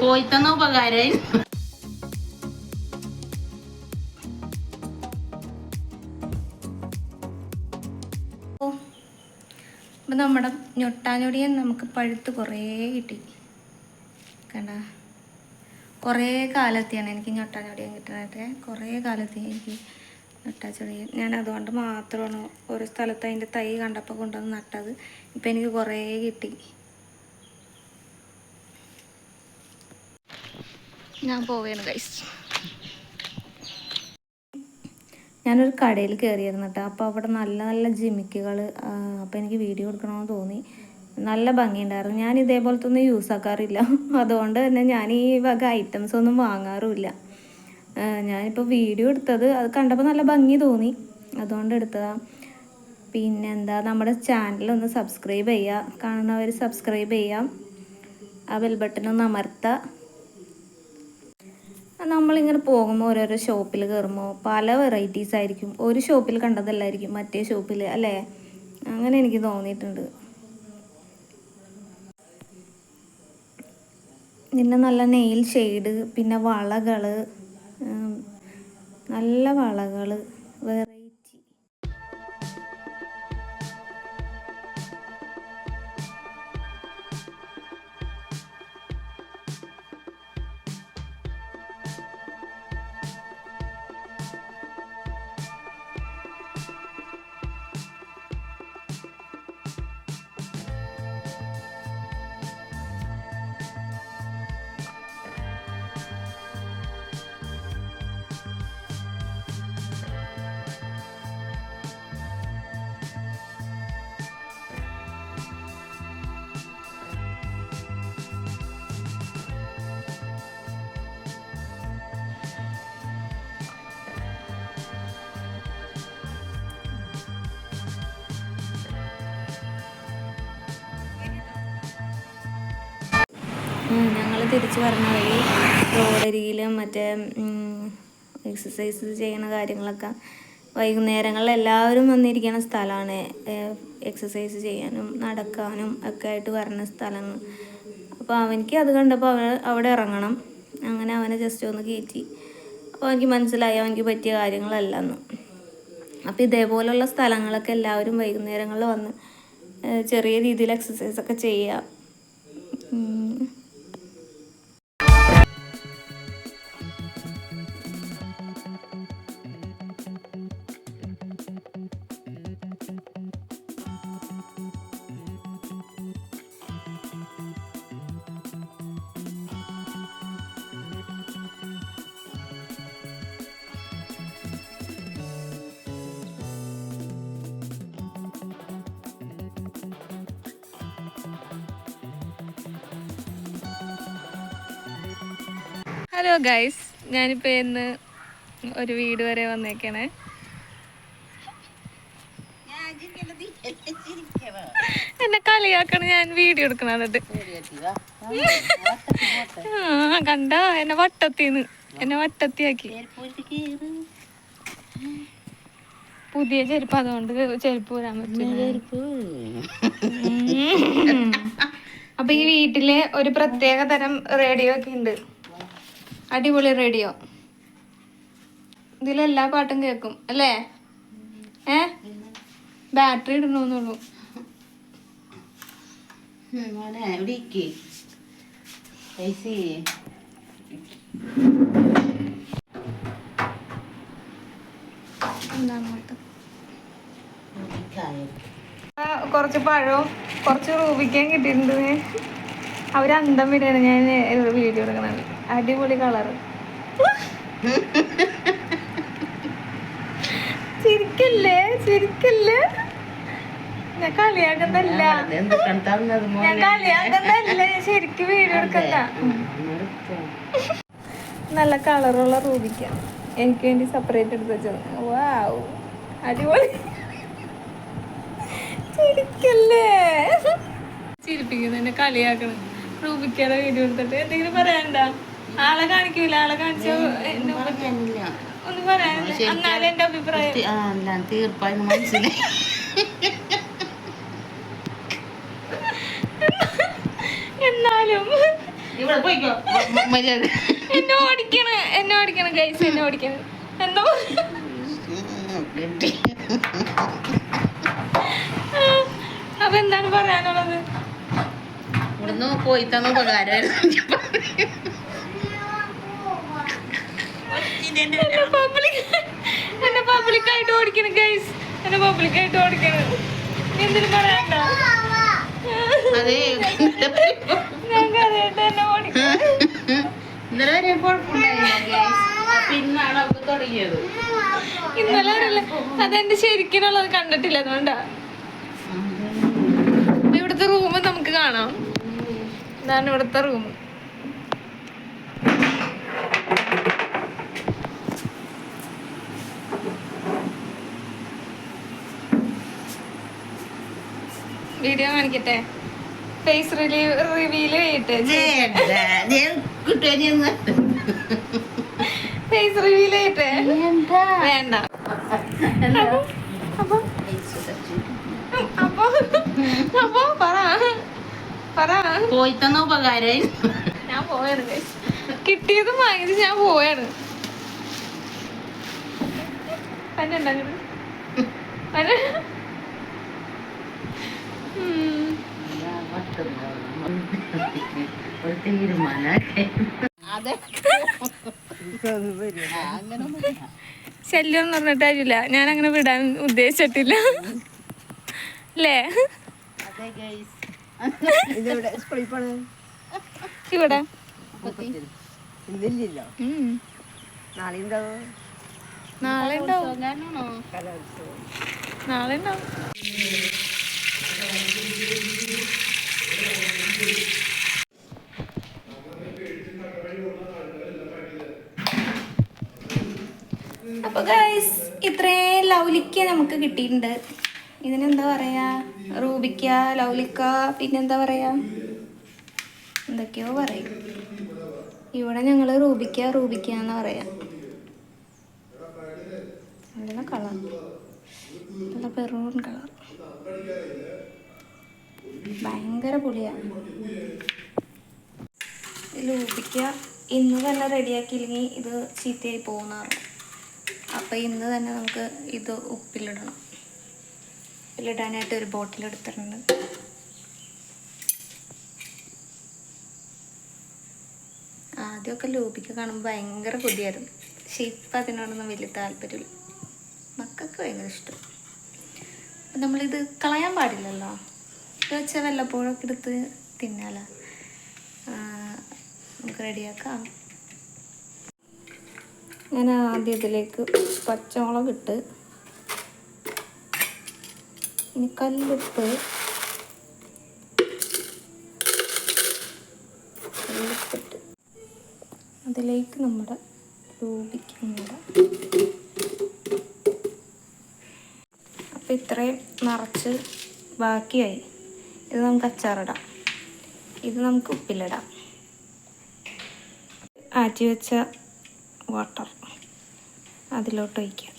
പോയി തന്ന ഉപകാരമായി അപ്പം നമ്മുടെ ഞൊട്ടാഞ്ഞൊടിയൻ നമുക്ക് പഴുത്ത് കുറേ കിട്ടി. കണ്ട? കുറേ കാലത്തെയാണ് എനിക്ക് ഞൊട്ടാഞ്ഞൊടിയൻ കിട്ടാനായിട്ട് കുറേ കാലത്തെ എനിക്ക് ഞൊട്ടാച്ചൊടിയൻ ഞാൻ അതുകൊണ്ട് മാത്രമാണ് ഒരു സ്ഥലത്ത് അതിന്റെ തൈ കണ്ടപ്പോൾ കൊണ്ടുവന്ന് നട്ടത്. ഇപ്പം എനിക്ക് കുറേ കിട്ടി. ഞാൻ പോവുകയാണ് ഗൈസ് ഞാനൊരു കടയിൽ കയറിയിരുന്നു കേട്ടോ. അപ്പോൾ അവിടെ നല്ല നല്ല ജിമിക്കുകൾ അപ്പോൾ എനിക്ക് വീഡിയോ എടുക്കണമെന്ന് തോന്നി. നല്ല ഭംഗിയുണ്ടായിരുന്നു. ഞാൻ ഇതേപോലത്തെ ഒന്നും യൂസ് ആക്കാറില്ല. അതുകൊണ്ട് തന്നെ ഞാൻ ഈ വക ഐറ്റംസ് ഒന്നും വാങ്ങാറുമില്ല. ഞാനിപ്പോൾ വീഡിയോ എടുത്തത് അത് കണ്ടപ്പോൾ നല്ല ഭംഗി തോന്നി. അതുകൊണ്ട് എടുത്തതാണ് പിന്നെ എന്താ നമ്മുടെ ചാനൽ ഒന്ന് സബ്സ്ക്രൈബ് ചെയ്യുക കാണുന്നവർ സബ്സ്ക്രൈബ് ചെയ്യാം. ആ ബെൽ ബട്ടൺ ഒന്ന് അമർത്തുക നമ്മളിങ്ങനെ പോകുമ്പോൾ ഓരോരോ ഷോപ്പിൽ കയറുമ്പോൾ പല വെറൈറ്റീസ് ആയിരിക്കും. ഒരു ഷോപ്പിൽ കണ്ടതല്ലായിരിക്കും മറ്റേ ഷോപ്പിൽ അല്ലേ? അങ്ങനെ എനിക്ക് തോന്നിയിട്ടുണ്ട്. പിന്നെ നല്ല നെയിൽ ഷെയ്ഡ് പിന്നെ വളകൾ നല്ല വളകൾ ഞങ്ങൾ തിരിച്ചു പറഞ്ഞ വഴി റോഡരികിലും മറ്റേ എക്സസൈസ് ചെയ്യുന്ന കാര്യങ്ങളൊക്കെ വൈകുന്നേരങ്ങളിൽ എല്ലാവരും വന്നിരിക്കുന്ന സ്ഥലമാണ് എക്സസൈസ് ചെയ്യാനും നടക്കാനും ഒക്കെ ആയിട്ട് വരുന്ന സ്ഥലങ്ങൾ. അപ്പോൾ അവനിക്ക് അത് കണ്ടപ്പോൾ അവൻ അവിടെ ഇറങ്ങണം. അങ്ങനെ അവനെ ജസ്റ്റ് ഒന്ന് കയറ്റി അപ്പോൾ എനിക്ക് മനസ്സിലായി അവനിക്ക് പറ്റിയ കാര്യങ്ങളല്ല എന്ന് അപ്പോൾ ഇതേപോലുള്ള സ്ഥലങ്ങളൊക്കെ എല്ലാവരും വൈകുന്നേരങ്ങളിൽ വന്ന് ചെറിയ രീതിയിൽ എക്സസൈസ് ഒക്കെ ചെയ്യുക ഹലോ ഗൈസ് ഞാനിപ്പോൾ ഇന്ന് ഒരു വീട് വരെ വന്നേക്കണേ. എന്നെ കളിയാക്കണ ഞാൻ വീഡിയോ എടുക്കണത്. കണ്ട? എന്നെ വട്ടത്തിന്ന്. എന്നെ വട്ടത്തിയാക്കി. പുതിയ ചെരുപ്പ് അതുകൊണ്ട് ചെരുപ്പ് വരാൻ പറ്റില്ല. അപ്പൊ ഈ വീട്ടിൽ ഒരു പ്രത്യേക തരം റേഡിയോ ഒക്കെ ഉണ്ട്. അടിപൊളി റേഡിയോ. ഇതിലെല്ലാ പാട്ടും കേൾക്കും അല്ലേ? ഏ? ബാറ്ററി ഇടണമെന്നുള്ളൂ കൊറച്ച് പഴവും കുറച്ച് റൂബിക്കാൻ കിട്ടിയിട്ടുണ്ട്. അവരന്തം വിടാണ് ഞാൻ വീഡിയോ എടുക്കണത് അടിപൊളി കളർ. ചിരിക്കല്ലേ ചിരിക്കല്ലേ? ഞാൻ കളിയാക്കുന്നല്ല ഞാൻ? കളിയാക്കുന്നല്ല ശരിക്കും വീഡിയോ എടുക്കണ്ട. നല്ല കളറുള്ള റൂബിക്ക. എനിക്ക് വേണ്ടി സെപ്പറേറ്റ് എടുത്ത് വെച്ചത്. വാവ് അടിപൊളി. ചിരിക്കല്ലേ? ചിരിപ്പിക്കുന്നു എന്നെ കളിയാക്കണം റൂബിക്കയുടെ വീഡിയോ എടുത്തിട്ട് എന്തെങ്കിലും പറയാനുണ്ടോ? ആളെ കാണിക്കൂല ആളെ കാണിച്ചോ. ഒന്നും പറയാനില്ല. എന്നാലും എന്റെ അഭിപ്രായം. തീർപ്പായെന്ന് മനസ്സിലായി. എന്നാലും എന്നെ ഓടിക്കണ എന്നെ ഓടിക്കണ ഗൈസ് എന്നെ ഓടിക്കണ. എന്തോ? അപ്പൊ എന്താണ് പറയാനുള്ളത്? ഇവിടുന്ന് പോയി തന്ന ഉപകാരമായിരുന്നു. എന്നെ പബ്ലിക് എന്നെ പബ്ലിക് ആയിട്ട് ഓടിക്കണം ഗൈസ് എന്നെ പബ്ലിക് ആയിട്ട് ഓടിക്കണം. എന്തിനും പറയണ്ട. ഇന്നലെ വരെ. അപ്പൊ തുടങ്ങിയത്? ഇന്നലെ അതെന്റെ ശരിക്കുള്ളത് കണ്ടിട്ടില്ല അതുകൊണ്ടാ. ഇവിടുത്തെ റൂം നമുക്ക് കാണാം. ഇതാണ് ഇവിടുത്തെ റൂം വീഡിയോ കാണിക്കട്ടെ? ഫേസ് റിലീവ് റിവീൽ ചെയ്യട്ടെ ഫേസ് റിവീൽ ചെയ്യട്ടെ വേണ്ട. അപ്പൊ അപ്പൊ പറ. പറ. ഞാൻ പോയാണ്. കിട്ടിയതും വാങ്ങിയത് ഞാൻ പോയാണ്? പന്ന? ഒരു അതെ ശല്യം എന്ന് പറഞ്ഞിട്ട് കാര്യമില്ല. ഞാൻ അങ്ങനെ വിടാൻ ഉദ്ദേശിച്ചിട്ടില്ല. അല്ലേ? ഇവിടെ. നാളെ ഉണ്ടാവും നാളെ ഉണ്ടാവും ഞാനാണോ നാളെ ഉണ്ടാവും അപ്പൊ ഗൈസ് ഇത്രയും ലൗലിക്ക നമുക്ക് കിട്ടിയിട്ടുണ്ട്. ഇതിനെന്താ പറയാ? റൂബിക്ക ലൗലിക്ക പിന്നെന്താ പറയാ? എന്തൊക്കെയോ പറയും. ഇവിടെ ഞങ്ങൾ റൂബിക്ക റൂബിക്ക എന്ന് പറയാ. കളർ നല്ല പെറൂൺ കളർ ഭയങ്കര പുളിയാണ്. ലൂപിക്കുക ഇന്ന് തന്നെ റെഡിയാക്കിയില്ലെങ്കിൽ ഇത് ചീത്തയായി പോകുന്നതാണ് അപ്പം ഇന്ന് തന്നെ നമുക്ക് ഇത് ഉപ്പിലിടണം. ഉപ്പിലിടാനായിട്ട് ഒരു ബോട്ടിൽ എടുത്തിട്ടുണ്ട്. ആദ്യമൊക്കെ ലൂപിക്ക കാണുമ്പോൾ ഭയങ്കര കൊതിയായിരുന്നു. പക്ഷെ ഇപ്പം അതിനോടൊന്നും വലിയ താല്പര്യമില്ല. മക്കൾക്ക് ഭയങ്കര ഇഷ്ടം. അപ്പം നമ്മളിത് കളയാൻ പാടില്ലല്ലോ? വെച്ചാൽ വല്ലപ്പോഴൊക്കെ എടുത്ത് തിന്നാലോ. നമുക്ക് റെഡിയാക്കാം. ഞാൻ ആദ്യം ഇതിലേക്ക് പച്ചമുളക് ഇട്ട് ഇനി കല്ലുപ്പ്. കല്ലുപ്പിട്ട് അതിലേക്ക് നമ്മുടെ രൂപിക്കുന്നുണ്ട് അപ്പം ഇത്രയും നിറച്ച് ബാക്കിയായി. ഇത് നമുക്ക് അച്ചാറിടാം. ഇത് നമുക്ക് ഉപ്പിലിടാം. ആറ്റി വെച്ച വാട്ടർ അതിലോട്ട് ഒഴിക്കാം.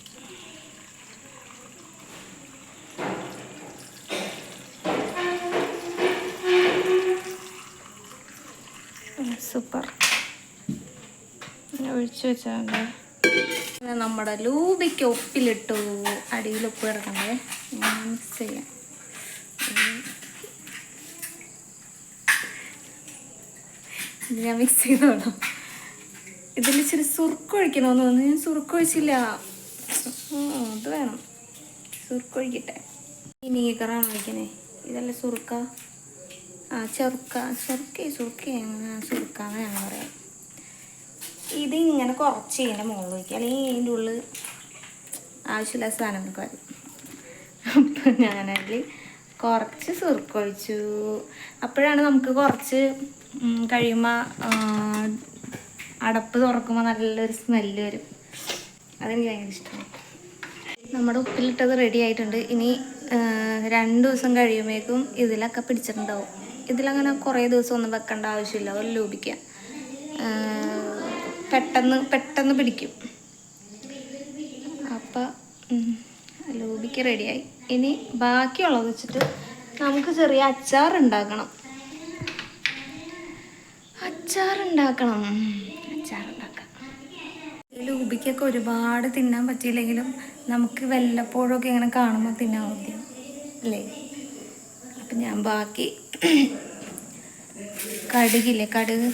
സൂപ്പർ. ഒഴിച്ചു വെച്ചാൽ നമ്മുടെ ലൂബിക്ക് ഉപ്പിലിട്ടു. അടിയിൽ ഉപ്പ് കിടക്കണ്ടേ? മിക്സ് ചെയ്യാം. ഇത് ഞാൻ മിക്സ് ചെയ്തോളാം. ഇതിൽ ഇച്ചിരി സുർക്കൊഴിക്കണമെന്ന് തോന്നുന്നു. ഞാൻ സുർക്കൊഴിച്ചില്ല അത് വേണം. സുർക്കൊഴിക്കട്ടെ ഒഴിക്കട്ടെ. വിനീഗറാണ് ഒഴിക്കണേ? ഇതല്ല സുറുക്ക ആ ചെറുക്ക. ചെറുക്ക സുറുക്ക അങ്ങനെ സുറുക്കാന്ന് ഞങ്ങൾ പറയാം. ഇത് ഇങ്ങനെ കുറച്ച് ഇതിന്റെ മുകളിൽ വയ്ക്കുക അല്ലെങ്കിൽ ഇതിന്റെ ഉള്ളിൽ ആവശ്യമില്ലാത്ത സാധനങ്ങൾക്ക് വരും അപ്പം ഞാനതിൽ കുറച്ച് സുറുക്കൊഴിച്ചു അപ്പോഴാണ് നമുക്ക് കുറച്ച് കഴിയുമ്പോൾ അടപ്പ് തുറക്കുമ്പോൾ നല്ലൊരു സ്മെല്ല് വരും. അതെനിക്ക് ഭയങ്കര ഇഷ്ടമാണ് നമ്മുടെ ഉപ്പിലിട്ടത് റെഡി ആയിട്ടുണ്ട്. ഇനി രണ്ട് ദിവസം കഴിയുമ്പോഴേക്കും ഇതിലൊക്കെ പിടിച്ചിട്ടുണ്ടാവും. ഇതിലങ്ങനെ കുറേ ദിവസം ഒന്നും വെക്കേണ്ട ആവശ്യമില്ല. ഒരു ലോപിക്കുക പെട്ടെന്ന് പെട്ടെന്ന് പിടിക്കും. അപ്പം ലോപിക്ക് റെഡിയായി ഇനി ബാക്കിയുള്ളത് വെച്ചിട്ട് നമുക്ക് ചെറിയ അച്ചാർ ഉണ്ടാക്കണം അച്ചാറുണ്ടാക്കണം. അച്ചാറുണ്ടാക്കാം. ഈ ലൂബിക്കൊക്കെ ഒരുപാട് തിന്നാൻ പറ്റിയില്ലെങ്കിലും നമുക്ക് വല്ലപ്പോഴൊക്കെ ഇങ്ങനെ കാണുമ്പോൾ തിന്നാൻ മതി അല്ലേ? അപ്പം ഞാൻ ബാക്കി കടുകില്ലേ കടുക്?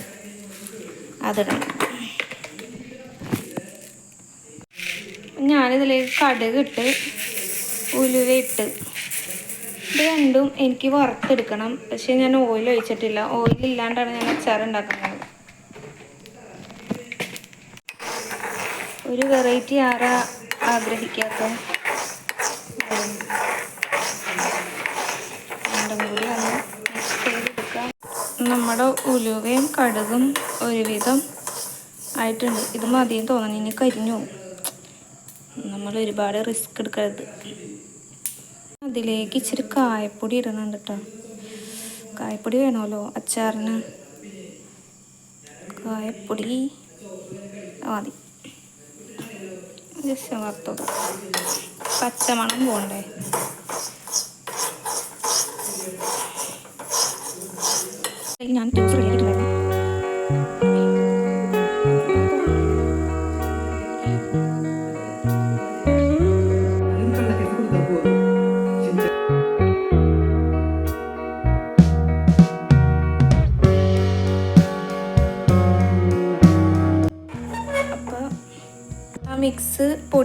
അതിടണം ഞാനിതിലേക്ക് കടുക് ഇട്ട് ഉലുവ ഇട്ട് ഇത് രണ്ടും എനിക്ക് വറുത്തെടുക്കണം. പക്ഷെ ഞാൻ ഓയിൽ ഒഴിച്ചിട്ടില്ല. ഓയിൽ ഇല്ലാണ്ടാണ് ഞാൻ അച്ചാർ ഉണ്ടാക്കുന്നത്. ഒരു വെറൈറ്റി ആരാ ആഗ്രഹിക്കാത്ത രണ്ടും കൂടി നമ്മുടെ ഉലുവയും കടുകും ഒരുവിധം ആയിട്ടുണ്ട്. ഇത് മതിയെന്ന് തോന്നുന്നു. ഇനി കരിഞ്ഞു നമ്മൾ ഒരുപാട് റിസ്ക് എടുക്കരുത്. അതിലേക്ക് ഇച്ചിരി കായപ്പൊടി ഇടുന്നുണ്ട് കേട്ടോ കായപ്പൊടി വേണമല്ലോ അച്ചാറിന് കായപ്പൊടി. മതി. ജസ്റ്റ് പച്ചമണം പോണ്ടേ? ഞാൻ ഫ്രീ ആയിട്ടുണ്ടായിരുന്നു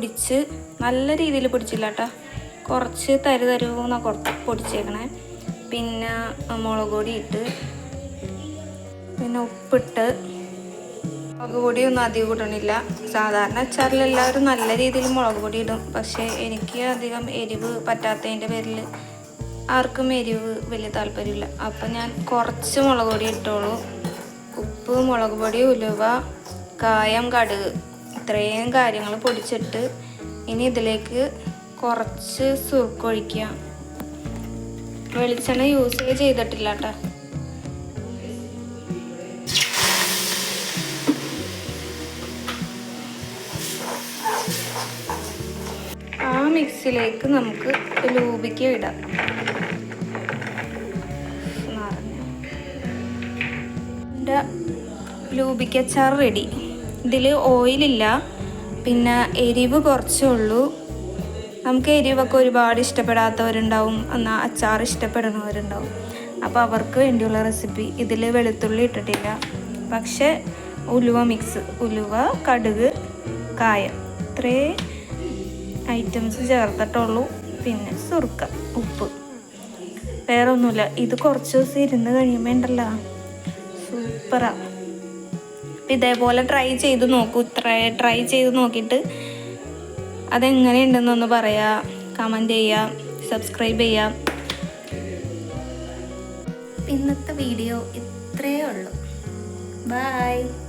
പൊടിച്ച് നല്ല രീതിയിൽ പൊടിച്ചില്ല കേട്ടോ കുറച്ച് തരു തരുന്ന കുറച്ച് പൊടിച്ചേക്കണേ. പിന്നെ മുളക് പൊടി ഇട്ട് പിന്നെ ഉപ്പിട്ട്. മുളക് പൊടി ഒന്നും അധികം ഇടണില്ല സാധാരണ അച്ചാറിൽ എല്ലാവരും നല്ല രീതിയിൽ മുളക് പൊടി ഇടും. പക്ഷേ എനിക്ക് അധികം എരിവ് പറ്റാത്തതിന്റെ പേരിൽ ആർക്കും എരിവ് വലിയ താല്പര്യമില്ല. അപ്പം ഞാൻ കുറച്ച് മുളക് പൊടി ഇട്ടോളൂ. ഉപ്പ് മുളക് പൊടി ഉലുവ കായം കടുക്. ഇത്രയും കാര്യങ്ങൾ പൊടിച്ചിട്ട് ഇനി ഇതിലേക്ക് കുറച്ച് സുർക്കൊഴിക്കുക വെളിച്ചെണ്ണ യൂസ് ചെയ്തിട്ടില്ല കേട്ടോ. ആ മിക്സിലേക്ക് നമുക്ക് ലൂബിക്ക ഇടാം. ലൂബിക്ക ചാർ റെഡി ഇതിൽ ഓയിലില്ല. പിന്നെ എരിവ് കുറച്ചേ ഉള്ളൂ. നമുക്ക് എരിവൊക്കെ ഒരുപാട് ഇഷ്ടപ്പെടാത്തവരുണ്ടാവും. എന്നാൽ അച്ചാർ ഇഷ്ടപ്പെടുന്നവരുണ്ടാവും. അപ്പോൾ അവർക്ക് വേണ്ടിയുള്ള റെസിപ്പി ഇതിൽ വെളുത്തുള്ളി ഇട്ടിട്ടില്ല. പക്ഷേ ഉലുവ മിക്സ് ഉലുവ കടുക് കായ ഇത്രേ ഐറ്റംസ് ചേർത്തിട്ടുള്ളൂ. പിന്നെ സുർക്ക ഉപ്പ്. വേറെ ഒന്നുമില്ല ഇത് കുറച്ച് ദിവസം ഇരുന്ന് കഴിയുമ്പോൾ ഉണ്ടല്ലോ. സൂപ്പറാ. ഇതേപോലെ ട്രൈ ചെയ്ത് നോക്കൂ. ഇത്ര ട്രൈ ചെയ്ത് നോക്കിയിട്ട് അതെങ്ങനെയുണ്ടെന്നൊന്ന് പറയാ. കമന്റ് ചെയ്യാം സബ്സ്ക്രൈബ് ചെയ്യാം. ഇന്നത്തെ വീഡിയോ ഇത്രയേ ഉള്ളൂ. ബായ്